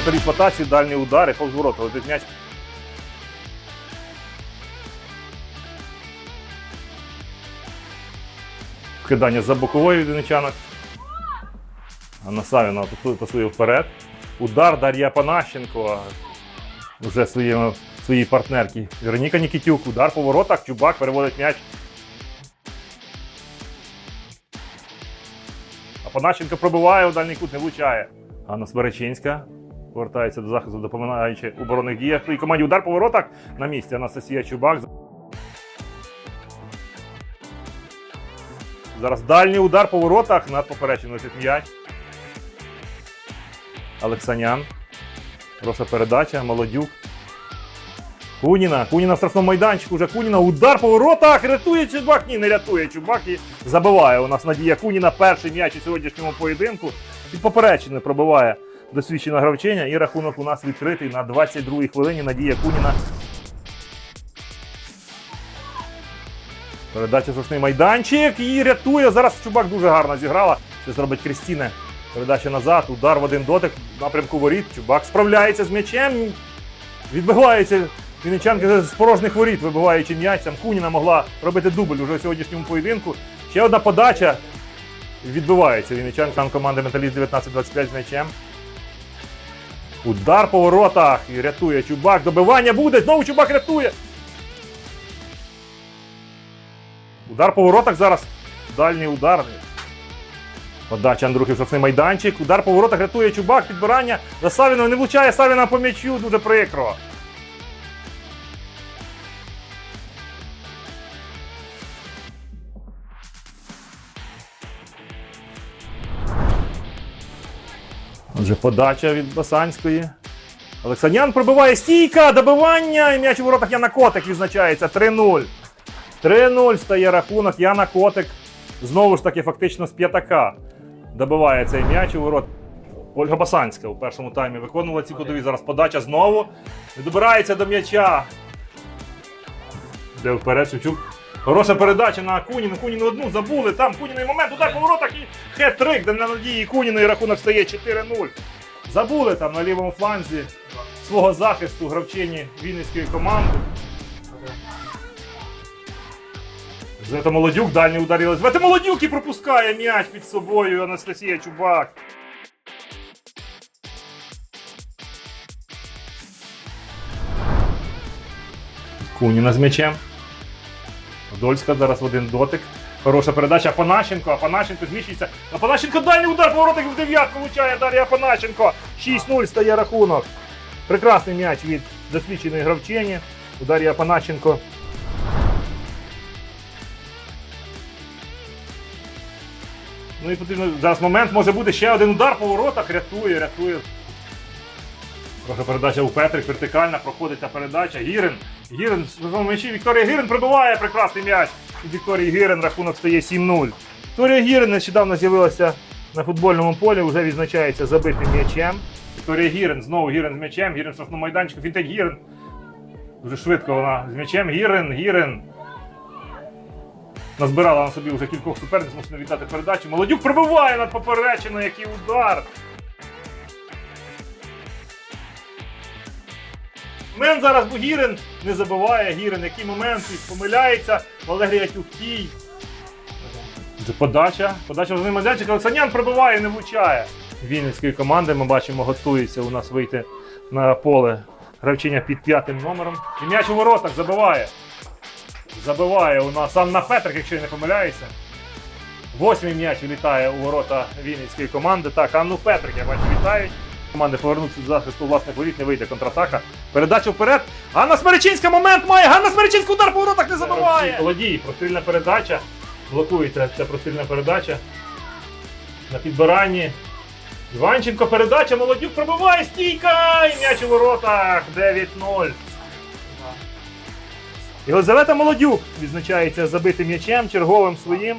воротарі платації, дальні удари, повз ворота. Летить м'яч. Вкидання за бокової від вінничанок. Анна Савіна пасує- вперед. Удар Дар'я Панащенко. Вже своєму, своїй партнерці. Вероніка Нікітюк. Удар по воротах. Чубак переводить м'яч. А Панащенко пробиває, у дальній кут не влучає. Анна Смеречинська повертається до захисту, допомагаючи у оборонних діях. І команді удар по воротах на місці. Анастасія Чубак. Зараз дальній удар по воротах над поперечиною летить м'яч. Олексанян. Хороша передача, Молодюк. Куніна. Куніна в штрафному майданчику. Вже Куніна. Удар по воротах. Рятує Чубак. Ні, не рятує Чубак. І забиває у нас Надія Куніна. Перший м'яч у сьогоднішньому поєдинку. Під поперечини пробиває досвідчена гравчиня. І рахунок у нас відкритий на 22-й хвилині. Надія Куніна. Передача штрафний майданчик. І рятує. Зараз Чубак дуже гарно зіграла. Що зробить Крістіне. Передача назад, удар в один дотик в напрямку воріт. Чубак справляється з м'ячем. Відбивається Вінничанка з порожніх воріт, вибиваючи м'яч. Там Куніна могла робити дубль уже у сьогоднішньому поєдинку. Ще одна подача. Відбивається Вінничанка. Команда Металіст 19-25 з м'ячем. Удар по воротах. І рятує Чубак. Добивання буде. Знову Чубак рятує. Удар по воротах зараз. Дальній удар. Подача Андрухів штрафний майданчик. Удар по воротах рятує Чубак. Підбирання. За Савіна не влучає Савіна по м'ячу. Дуже прикро. Отже, подача від Басанської. Олексанян пробиває стійка, добивання, і м'яч у воротах Яна Котик відзначається 3-0. 3-0 стає рахунок. Яна Котик знову ж таки фактично з п'ятака добиває цей м'яч у ворот. Ольга Басанська у першому таймі виконувала ці кутові. Зараз подача знову. Добирається до м'яча. Де вперед Шевчук. Хороша передача на Куніну. Куніну одну забули. Там Куніний момент, удар по воротах і хет-трик, де на надії Куніної рахунок стає 4-0. Забули там на лівому фланзі свого захисту гравчині Вінницької команди. Звета Молодюк, дальній удар. Звета Молодюк і пропускає м'яч під собою Анастасія Чубак. Куніна з м'ячем. Подольська зараз в один дотик. Хороша передача Апанащенко. Апанащенко зміщується. Апанащенко дальній удар поворотик в дев'ятку влучає Дар'я Апанащенко. 6-0 стає рахунок. Прекрасний м'яч від досвідченої гравчині. У Дар'ї Апанащенко. Ну і потрібно зараз момент може бути ще один удар по воротах. Рятує, рятує. Трохи передача у Петрик, вертикальна, проходить ця передача. Гірин. Гірин в м'ячі. Вікторія Гірин прибиває прекрасний м'яч. І Вікторії Гірин рахунок стає 7-0. Вікторія Гірин нещодавно з'явилася на футбольному полі, вже відзначається забитим м'ячем. Вікторія Гірин, знову Гірин з м'ячем, Гірин штрафному майданчику, фінтек Гірин. Дуже швидко вона з м'ячем. Гірин, Гірин. Назбирала на собі вже кількох суперниць, мусимо віддати передачу. Молодюк пробиває над поперечиною, який удар. Момент зараз бо Гірин не забиває. Гірин, який момент і помиляється. Валерія Тюхтій. Отже, Подача. Подача в майданчик. Олексанян пробиває, не влучає. Вінницької команди ми бачимо, готується у нас вийти на поле гравчиня під п'ятим номером. І м'яч у воротах забиває. Забиває у нас Анна Петрик, якщо я не помиляюся. Восьмий м'яч вилітає у ворота Вінницької команди. Так, Анну Петрик, я бачу, вітають. Команди повернуться до захисту власних воріт, не вийде контратака. Передача вперед. Ганна Смеречинська момент має! Ганна Смеречинська удар по воротах не забиває! Володій, прострільна передача. Блокується ця прострільна передача. На підбиранні. Іванченко передача, Молодюк пробиває стійка! І м'яч у воротах 9-0. Єлизавета Молодюк відзначається забитим м'ячем, черговим своїм.